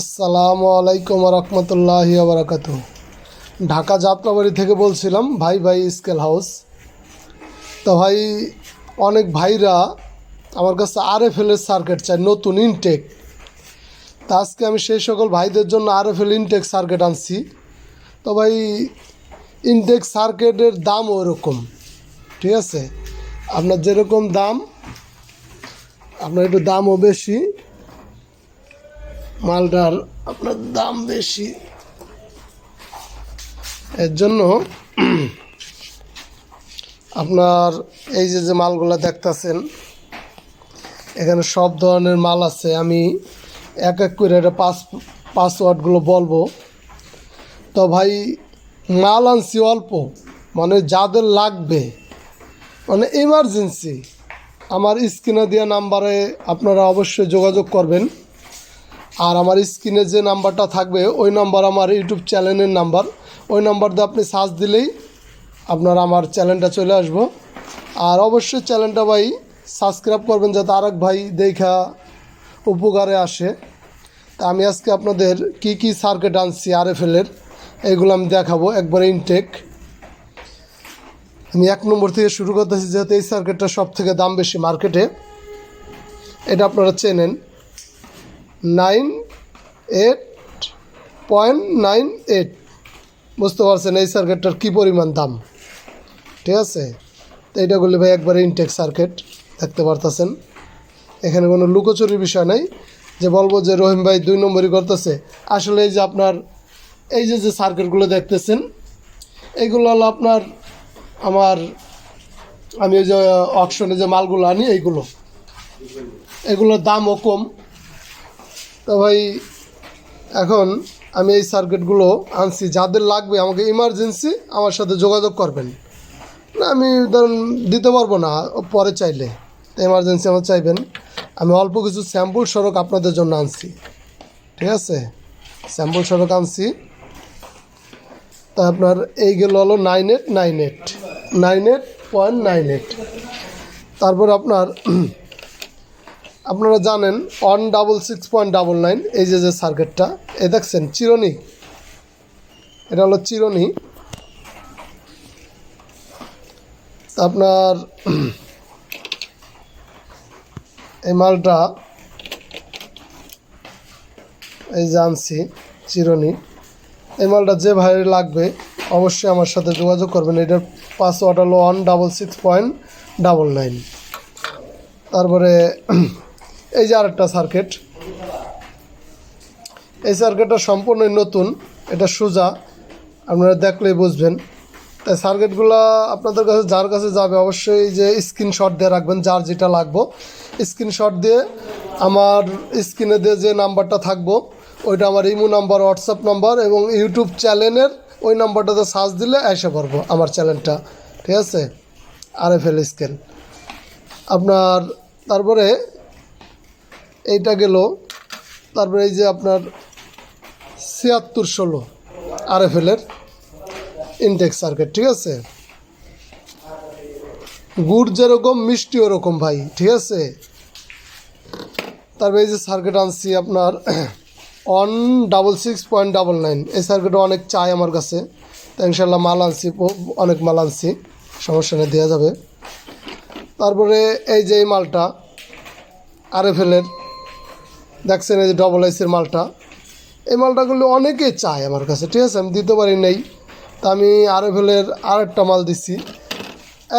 আসসালামু আলাইকুম রহমতুল্লাহ বারাকাতু ঢাকা যাত্রাবাড়ি থেকে বলছিলাম, ভাই ভাই স্কেল হাউস। তো ভাই, অনেক ভাইরা আমার কাছে আর এফ এলের সার্কিট চাই নতুন ইনটেক। তা আজকে আমি সেই সকল ভাইদের জন্য R F L intake circuit আনছি। তো ভাই, ইনটেক সার্কিটের দাম ওরকম, ঠিক আছে? আপনার যেরকম দাম, আপনার একটু দামও বেশি। মালটার আপনার দাম বেশি। এর জন্য আপনার এই যে যে মালগুলো দেখতেছেন, এখানে সব ধরনের মাল আছে। আমি এক এক করে এটা পাস পাসওয়ার্ডগুলো বলব। তো ভাই, মাল আনছি অল্প মানে যাদের লাগবে মানে এমার্জেন্সি আমার স্ক্রিনে দেওয়া নাম্বারে আপনারা অবশ্যই যোগাযোগ করবেন। আর আমার স্ক্রিনে যে নাম্বারটা থাকবে, ওই নাম্বার আমার ইউটিউব চ্যানেলের নাম্বার। ওই নাম্বার দিয়ে আপনি সার্চ দিলেই আপনার আমার চ্যানেলটা চলে আসব। আর অবশ্যই চ্যানেলটা ভাই সাবস্ক্রাইব করবেন যাতে আরেক ভাই দেখা উপকারে আসে। তা আমি আজকে আপনাদের কি কি সার্কিট আনছি আর এফ এলের এইগুলো আমি দেখাবো একবারে ইনটেক আমি এক নম্বর থেকে শুরু করতেছি, যেহেতু এই সার্কিটটা সব থেকে দাম বেশি মার্কেটে এটা আপনারা চেনেন। Nine eight point nine eight. বুঝতে পারছেন এই সার্কিটটার কী পরিমাণ দাম? ঠিক আছে? তো এইটা করলে ভাই একবারে ইনটেক সার্কিট দেখতে পারতেছেন। এখানে কোনো লুকোচুরির বিষয় নাই। যে বলব যে রহিম ভাই দুই নম্বরই করতেছে। আসলে এই যে আপনার, এই যে যে সার্কিটগুলো দেখতেছেন এইগুলো হলো আপনার আমার, আমি ওই যে অকশনে যে মালগুলো আনি, এইগুলো। এগুলোর দামও কম। তো ভাই, এখন আমি এই সার্কিটগুলো আনছি। যাদের লাগবে আমাকে ইমার্জেন্সি আমার সাথে যোগাযোগ করবেন। না, আমি ধরুন দিতে পারব না, পরে চাইলে। এমার্জেন্সি আমার চাইবেন। আমি অল্প কিছু স্যাম্পল সড়ক আপনাদের জন্য আনছি। ঠিক আছে? স্যাম্পল সড়ক আনছি। তা আপনার এইগুলো হলো nine eight nine eight nine eight point nine eight তারপর আপনার আপনারা জানেন one double six point double nine, এই যে যে সার্কিটটা এ দেখছেন, চিরনি। এটা হলো চিরনি। আপনার এই মালটা, এই যে আনছি, চিরনি। এই মালটা যে ভাই লাগবে, অবশ্যই আমার সাথে যোগাযোগ করবেন। এটার পাসওয়ার্ড হলো one double six point double nine. তারপরে এই যে আরেকটা সার্কিট এই সার্কিটটা সম্পূর্ণই নতুন, এটা সোজা, আপনারা দেখলেই বুঝবেন। তাই সার্কিটগুলো আপনাদের কাছে, যার কাছে যাবে অবশ্যই যে স্ক্রিনশট দিয়ে রাখবেন, যার যেটা লাগবো। স্ক্রিনশট দিয়ে আমার স্ক্রিনে দিয়ে যে নাম্বারটা থাকব, ওইটা আমার ইমো নাম্বার হোয়াটসঅ্যাপ নাম্বার এবং ইউটিউব চ্যানেলের ওই নাম্বারটাতে সার্চ দিলে এসে পারব আমার চ্যানেলটা ঠিক আছে? আর এফ এল স্কেল আপনার, তারপরে এইটা গেল। তারপরে এই যে আপনার ছিয়াত্তর ষোলো আর এফ এলের ইনটেক সার্কিট ঠিক আছে? গুড় যেরকম, মিষ্টি ওরকম ভাই, ঠিক আছে? তারপরে এই যে সার্কিট আনছি আপনার one double six point double nine এই সার্কিটও অনেক চাই আমার কাছে। তো ইনশাল্লাহ মাল আনছি অনেক মাল আনছি। সমস্যা নেই দেওয়া যাবে। তারপরে এই যে এই মালটা আর এফ এলের দেখছেন এই যে ডবল আইসের মালটা। এই মালটাগুলো অনেকেই চায় আমার কাছে, ঠিক আছে? আমি দিতে পারি নাই। তা আমি আর এফ এলের আর একটা মাল দিচ্ছি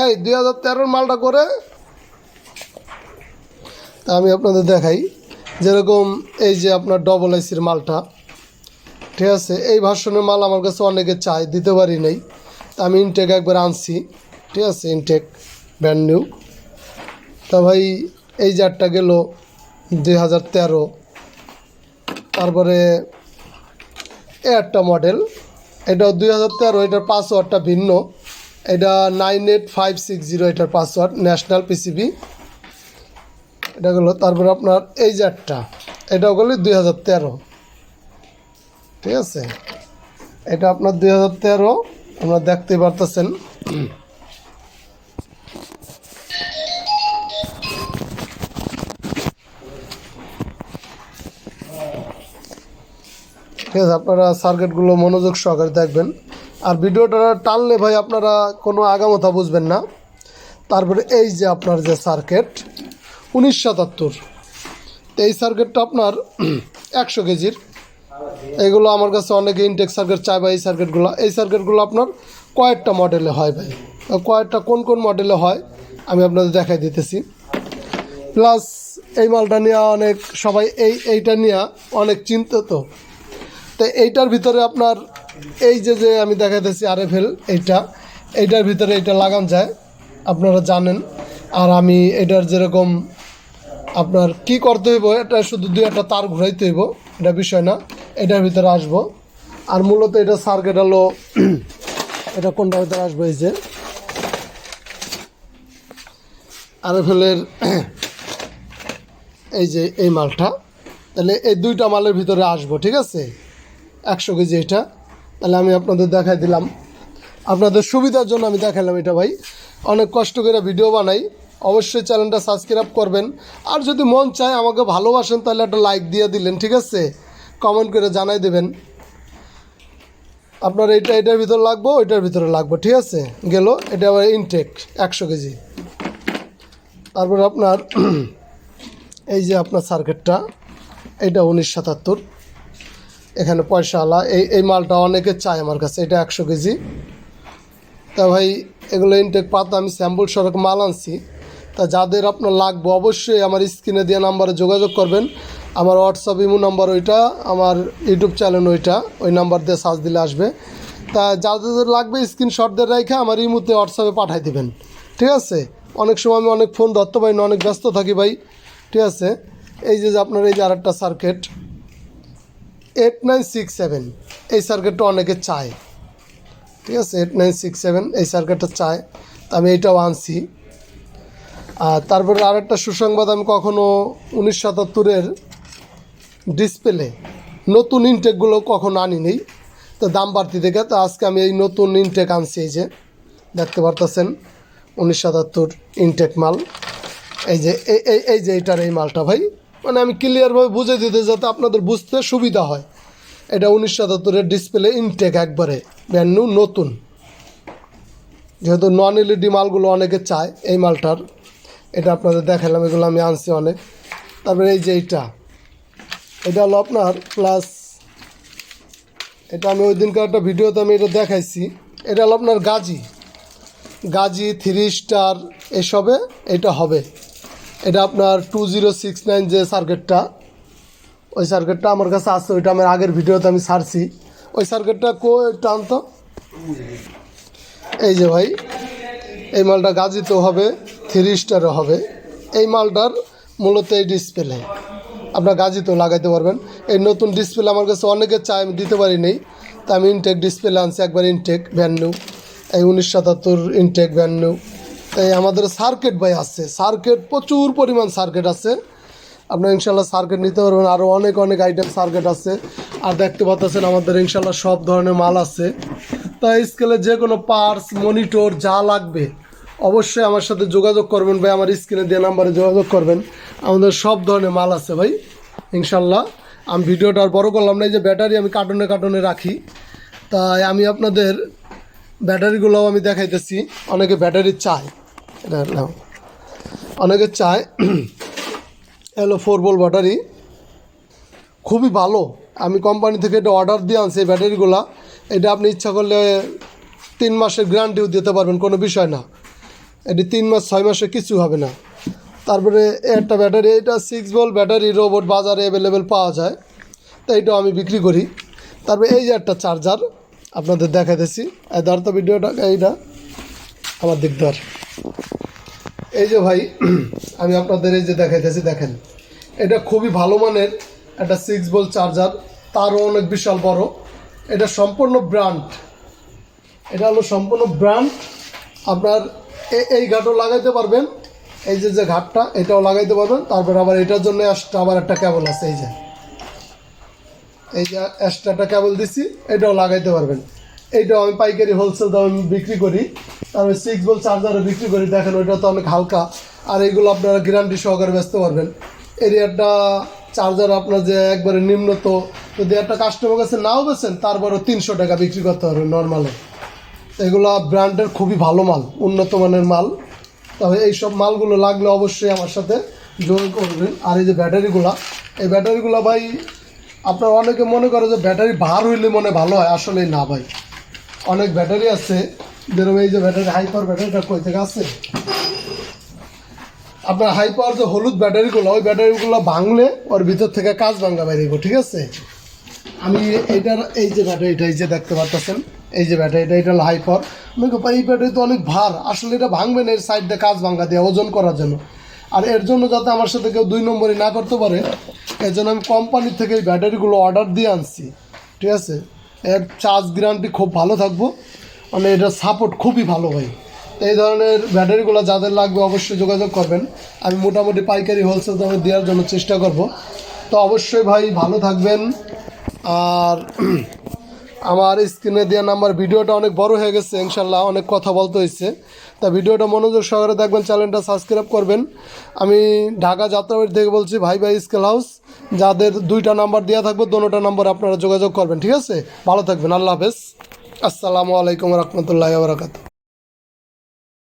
এই দুই হাজার তেরোর মালটা করে তা আমি আপনাদের দেখাই। যেরকম এই যে আপনার ডবল আইসির মালটা, ঠিক আছে? এই ভার্সনের মাল আমার কাছে অনেকে চায়, দিতে পারি নাই। তা আমি ইনটেক একবার আনছি, ঠিক আছে? ইনটেক ব্র্যান্ড নিউ তা ভাই, এই জারটা গেল দুই হাজার তেরো। তারপরে এ একটা মডেল এটাও দুই হাজার তেরো, এটার পাসওয়ার্ডটা ভিন্ন। এটা nine eight five six zero এটার পাসওয়ার্ড ন্যাশনাল পিসিবি এটা গেলো, তারপরে আপনার এই জারটা এটাও গেলো দুই হাজার তেরো। ঠিক আছে? এটা আপনার দুই হাজার তেরো, আপনারা দেখতেই পারতেছেন। ঠিক আছে আপনারা সার্কিটগুলো মনোযোগ সহকারে দেখবেন। আর ভিডিওটা টানলে ভাই আপনারা কোনো আগামতা বুঝবেন না। তারপরে এই যে আপনার যে সার্কিট, উনিশ সাতাত্তর। এই সার্কিটটা আপনার একশো কেজির। এগুলো আমার কাছে অনেকে ইনটেক সার্কিট চায় বা এই সার্কিটগুলো। এই সার্কিটগুলো আপনার কয়েকটা মডেলে হয় ভাই। কয়েকটা কোন কোন মডেলে হয়, আমি আপনাদের দেখাই দিতেছি। প্লাস এই মালটা নিয়ে অনেক সবাই এই, এইটা নিয়ে অনেক চিন্তিত। তো এইটার ভিতরে আপনার এই যে যে আমি দেখাইতেছি আর এফ এল এইটা, এইটার ভিতরে এটা লাগান যায়, আপনারা জানেন। আর আমি এটার যেরকম আপনার কি করতে হইব, এটা শুধু দুই একটা তার ঘুরাইতে হইব, এটা বিষয় না, এটার ভিতরে আসব। আর মূলত এটা সার্কিট হলো, এটা কোনটার ভিতরে আসব এই যে? আর আরএফএলের এই যে এই মালটা, তাহলে এই দুইটা মালের ভিতরে আসব, ঠিক আছে? একশো কেজি এটা। তাহলে আমি আপনাদের দেখাই দিলাম। আপনাদের সুবিধার জন্য আমি দেখালাম এটা ভাই। অনেক কষ্ট করে ভিডিও বানাই। অবশ্যই চ্যানেলটা সাবস্ক্রাইব করবেন। আর যদি মন চায় আমাকে ভালোবাসেন, তাহলে একটা লাইক দিয়ে দিলেন, ঠিক আছে? কমেন্ট করে জানাই দেবেন। আপনার এটা এটার ভিতরে লাগবো, ওইটার ভিতরে লাগবো, ঠিক আছে? গেল, এটা আবার ইনটেক একশো কেজি। তারপর আপনার, এই যে আপনার সার্কিটটা এটা উনিশ সাতাত্তর। এখানে পয়সাওয়ালা এই এই মালটা অনেকে চায় আমার কাছে, এটা একশো কেজি। তা ভাই, এগুলো ইনটেক পাতা, আমি স্যাম্পল সড়ক মাল আনছি। তা যাদের আপনার লাগবে অবশ্যই আমার স্ক্রিনে দেওয়া নাম্বারে যোগাযোগ করবেন। আমার হোয়াটসঅ্যাপ ইমো নাম্বার ওইটা, আমার ইউটিউব চ্যানেল ওইটা, ওই নাম্বার দিয়ে সার্চ দিলে আসবে। তা যাদের লাগবে স্ক্রিনশট দিয়ে রেখে আমার ইমোতে হোয়াটসঅ্যাপে পাঠাই দেবেন। ঠিক আছে? অনেক সময় আমি অনেক ফোন ধরতে পারি না, অনেক ব্যস্ত থাকি ভাই। ঠিক আছে? এই যে যে আপনার, এই যে আরেকটা circuit eight nine six seven এই সার্কিটটা অনেকে চায়। ঠিক আছে? এইট নাইন সিক্স সেভেন এই সার্কিটটা চায়। তা আমি এইটাও আনছি। আর তারপরে আরেকটা সুসংবাদ আমি কখনও উনিশ সাতাত্তরের ডিসপ্লে নতুন ইনটেকগুলো কখনো আনি নেই তো দাম বাড়তি দেখে, তো আজকে আমি এই নতুন ইনটেক আনছি এই যে, দেখতে পারতেছেন, উনিশ সাতাত্তর ইনটেক মাল। এই যে, এই এই এই যে এইটার এই মালটা ভাই। মানে আমি ক্লিয়ারভাবে বুঝে দিতে যাতে আপনাদের বুঝতে সুবিধা হয়। এটা উনিশ সাতাত্তরের ডিসপ্লে ইনটেক একবারে ব্র্যান্ড নিউ নতুন। যেহেতু নন এলইডি মালগুলো অনেকে চায় এই মালটার, এটা আপনাদের দেখালাম, এগুলো আমি আনছি অনেক। তারপরে এই যে এইটা, এটা হলো আপনার প্লাস এটা আমি ওই দিনকার একটা ভিডিওতে আমি এটা দেখাইছি। এটা হলো আপনার গাজি। গাজি থ্রি স্টার এসবে এটা হবে। এটা আপনার টু জিরো সিক্স নাইন যে সার্কিটটা ওই সার্কিটটা আমার কাছে আছে, ওইটা আমার আগের ভিডিওতে আমি ছাড়ছি। ওই সার্কিটটা কো টানতো এই যে ভাই, এই মালটা গাজিতেও হবে থ্রি স্টারও হবে। এই মালটার মূলত এই ডিসপ্লে আপনার গাজিতেও লাগাইতে পারবেন। এই নতুন ডিসপ্লে আমার কাছে অনেকে চায়, আমি দিতে পারি নেই। তা আমি ইনটেক ডিসপ্লে আনছি, একবার ইনটেক ব্যান্ড নিউ এই উনিশ সাতাত্তর ইনটেক ব্যান্ড নিউ এই আমাদের সার্কিট ভাই আছে। সার্কিট প্রচুর পরিমাণ সার্কিট আছে। আপনার ইনশাল্লাহ সার্কিট নিতে পারবেন। আরও অনেক অনেক আইটেম সার্কিট আছে। আর দেখতে পাচ্ছেন আমাদের ইনশাল্লাহ সব ধরনের মাল আছে। তাই স্কেলে যে কোনো পার্স মনিটর যা লাগবে, অবশ্যই আমার সাথে যোগাযোগ করবেন ভাই। আমার স্ক্রিনে দেওয়া নাম্বারে যোগাযোগ করবেন। আমাদের সব ধরনের মাল আছে ভাই ইনশাল্লাহ আমি ভিডিওটা আর বড় করলাম না, এই যে ব্যাটারি আমি কার্টনে কার্টনে রাখি। তাই আমি আপনাদের ব্যাটারিগুলোও আমি দেখাইতেছি। অনেকে ব্যাটারি চায়। এটা নাও। অনেকে চায় হ্যালো ফোর বোল ব্যাটারি খুবই ভালো। আমি কোম্পানি থেকে এটা অর্ডার দিয়ে আনছি এই ব্যাটারিগুলো এটা আপনি ইচ্ছা করলে তিন মাসের গ্যারান্টিও দিতে পারবেন, কোনো বিষয় না। এটি তিন মাস, ছয় মাসে কিছু হবে না। তারপরে একটা ব্যাটারি এটা সিক্স বল ব্যাটারি রোবট বাজারে অ্যাভেলেবেল পাওয়া যায়। তো এইটাও আমি বিক্রি করি। তারপরে এই যে একটা চার্জার আপনাদের দেখাইতেছি এই ধর ভিডিওটা এইটা, আমার দিক ধর এই যে ভাই, আমি আপনাদের এই যে দেখাইতেছি, দেখেন। এটা খুবই ভালো মানের একটা সিক্স বল চার্জার তারও অনেক বিশাল বড়। এটা সম্পূর্ণ ব্র্যান্ড এটা হলো সম্পূর্ণ ব্র্যান্ড আপনার এই ঘাটও লাগাইতে পারবেন। এই যে যে ঘাটটা, এটাও লাগাইতে পারবেন। তারপর আবার এটার জন্য extra আবার একটা কেবল আছে, এই যে। এই যে এক্সট্রা একটা কেবল দিছি, এটাও লাগাইতে পারবেন। এইটাও আমি পাইকারি হোলসেল দামে বিক্রি করি। তারপরে সিক্স বল চার্জারও বিক্রি করি, দেখেন ওইটা তো অনেক হালকা। আর এইগুলো আপনারা গ্যারান্টি সহকারে বেচতে পারবেন। এরিয়াটা চার্জার আপনার যে একবারে নিম্নত যদি একটা কাস্টমার কাছে নাও বেছেন তারপরও তিনশো টাকা বিক্রি করতে পারবেন নর্মালে এগুলা ব্র্যান্ডের খুবই ভালো মাল, উন্নত মানের মাল। তবে এইসব মালগুলো লাগলে অবশ্যই আমার সাথে যোগাযোগ করবেন। আর এই যে ব্যাটারিগুলা, এই ব্যাটারিগুলো ভাই, আপনার অনেকে মনে করে যে ব্যাটারি ভার হইলে মনে ভালো হয়, আসলেই না ভাই। অনেক ব্যাটারি আছে। যেরকম এই যে ব্যাটারি হাই পাওয়ার ব্যাটারিটা কই থেকে আছে? আপনার হাই পাওয়ার যে হলুদ ব্যাটারিগুলো, ওই ব্যাটারিগুলো ভাঙলে ওর ভিতর থেকে কাজ ভাঙা বাইরে ঠিক আছে? আমি এইটার, এই যে ব্যাটারিটা, এই যে দেখতে পাচ্ছেন এই যে ব্যাটারিটা, এটা হাই পাওয়ার অনেকে এই ব্যাটারি তো অনেক ভার, আসলে এটা ভাঙবে না, এর সাইড দিয়ে কাজ ভাঙা দিয়ে, ওজন করার জন্য। আর এর জন্য যাতে আমার সাথে কেউ দুই নম্বরই না করতে পারে, এর জন্য আমি কোম্পানির থেকে এই ব্যাটারিগুলো অর্ডার দিয়ে আনছি, ঠিক আছে? এর চার্জ গ্যারান্টি খুব ভালো থাকব। মানে এটা সাপোর্ট খুবই ভালো ভাই। এই ধরনের ব্যাটারিগুলো যাদের লাগবে অবশ্যই যোগাযোগ করবেন। আমি মোটামুটি পাইকারি হোলসেল দামে দেওয়ার জন্য চেষ্টা করব। তো অবশ্যই ভাই ভালো থাকবেন। আর আমার স্ক্রিনে দেওয়া নাম্বার, ভিডিওটা অনেক বড় হয়ে গেছে, ইনশাল্লাহ অনেক কথা বলতে হয়েছে। তা ভিডিওটা মনোযোগ সহকারে দেখবেন, চ্যানেলটা সাবস্ক্রাইব করবেন। আমি ঢাকা যাত্রাবাড়ি থেকে বলছি, ভাই ভাই স্কেল হাউস, যাদের দুইটা নাম্বার দেওয়া থাকবে, দোনোটা নাম্বার আপনারা যোগাযোগ করবেন, ঠিক আছে? ভালো থাকবেন, আল্লাহ হাফেজ। আসসালামু আলাইকুম রহমতুল্লাহ বারকাত